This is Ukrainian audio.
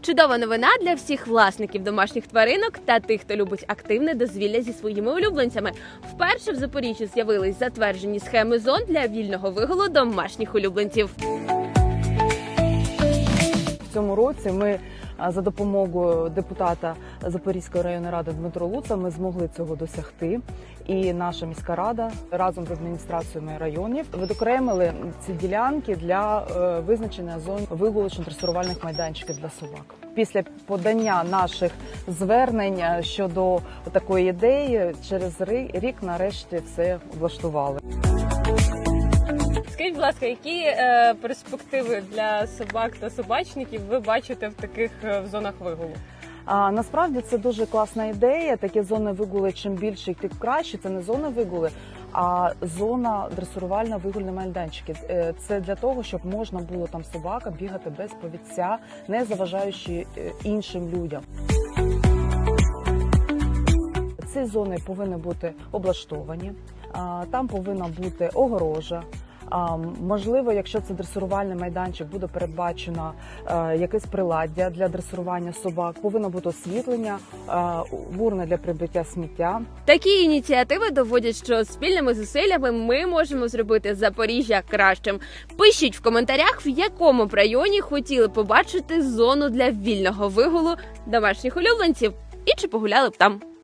Чудова новина для всіх власників домашніх тваринок та тих, хто любить активне дозвілля зі своїми улюбленцями. Вперше в Запоріжжі з'явились затверджені схеми зон для вільного вигулу домашніх улюбленців. В цьому році ми за допомогою депутата Запорізької районної ради Дмитро Луца ми змогли цього досягти. І наша міська рада разом з адміністраціями районів відокремили ці ділянки для е, визначення зон вигулочно дресирувальних майданчиків для собак. Після подання наших звернень е, щодо такої ідеї, через рік нарешті це влаштували. Скажіть, будь ласка, які е, перспективи для собак та собачників ви бачите в таких е, в зонах вигулу? А насправді це дуже класна ідея. Такі зони вигули, чим більше тим краще. Це не зона вигули, а зона дресирувальна вигульні майданчики. Е, Це для того, щоб можна було там собака бігати без повідця, не заважаючи е, іншим людям. Ці зони повинні бути облаштовані. Там повинна бути огорожа. Можливо, якщо це дресирувальний майданчик, буде передбачено е, якесь приладдя для дресирування собак. Повинно бути освітлення, е, урна для прибиття сміття. Такі ініціативи доводять, що спільними зусиллями ми можемо зробити Запоріжжя кращим. Пишіть в коментарях, в якому б районі хотіли побачити зону для вільного вигулу домашніх улюбленців, і чи погуляли б там.